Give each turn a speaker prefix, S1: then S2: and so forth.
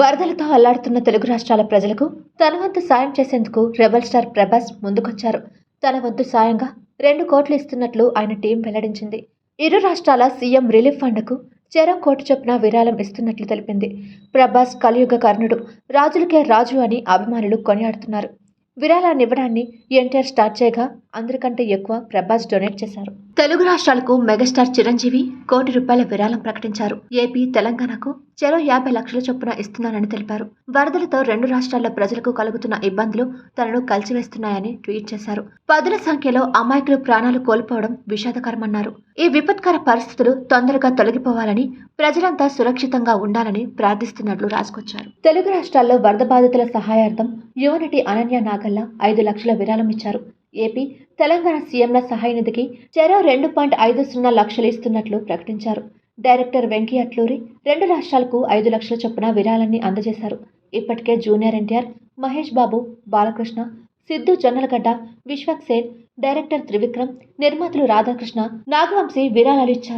S1: వరదలతో అల్లాడుతున్న తెలుగు రాష్ట్రాల ప్రజలకు తన వంతు సాయం చేసేందుకు రెబల్ స్టార్ ప్రభాస్ ముందుకొచ్చారు. తన వంతు సాయంగా రెండు కోట్లు ఇస్తున్నట్లు ఆయన టీం వెల్లడించింది. ఇరు రాష్ట్రాల సీఎం రిలీఫ్ ఫండ్కు చెర కోటి చొప్పున విరాళం ఇస్తున్నట్లు తెలిపింది. ప్రభాస్ కలియుగ కర్ణుడు రాజులకే రాజు అని అభిమానులు కొనియాడుతున్నారు. విరాళాన్ని ఇవ్వడాన్ని ఎన్టీఆర్ స్టార్ట్ చేయగా అందరికంటే ఎక్కువ ప్రభాస్ డొనేట్ చేశారు. తెలుగు రాష్ట్రాలకు మెగాస్టార్ చిరంజీవి కోటి రూపాయల విరాళం ప్రకటించారు. ఏపీ తెలంగాణకు చెరో యాభై లక్షల చొప్పున ఇస్తున్నానని తెలిపారు. వరదలతో రెండు రాష్ట్రాల ప్రజలకు కలుగుతున్న ఇబ్బందులు తనను కలిసివేస్తున్నాయని ట్వీట్ చేశారు. పదుల సంఖ్యలో అమాయకులు ప్రాణాలు కోల్పోవడం విషాదకరమన్నారు. ఈ విపత్కర పరిస్థితులు తొందరగా తొలగిపోవాలని ప్రజలంతా సురక్షితంగా ఉండాలని ప్రార్థిస్తున్నట్లు రాసుకొచ్చారు. తెలుగు రాష్ట్రాల్లో వరద బాధితుల సహాయార్థం యువనటి అనన్య నాగల్ల ఐదు లక్షల విరాళం ఇచ్చారు. ఏపీ తెలంగాణ సీఎంల సహాయ నిధికి చెరో రెండు పాయింట్ ఐదు సున్నా లక్షలు ఇస్తున్నట్లు ప్రకటించారు. డైరెక్టర్ వెంకీ అట్లూరి రెండు రాష్ట్రాలకు ఐదు లక్షల చొప్పున విరాళాన్ని అందజేశారు. ఇప్పటికే junior NTR Mahesh Babu Balakrishna Siddhu Jonnalagadda Vishwak Sen director Trivikram నిర్మాతలు రాధాకృష్ణ నాగవంశీ విరాళాలు ఇచ్చారు.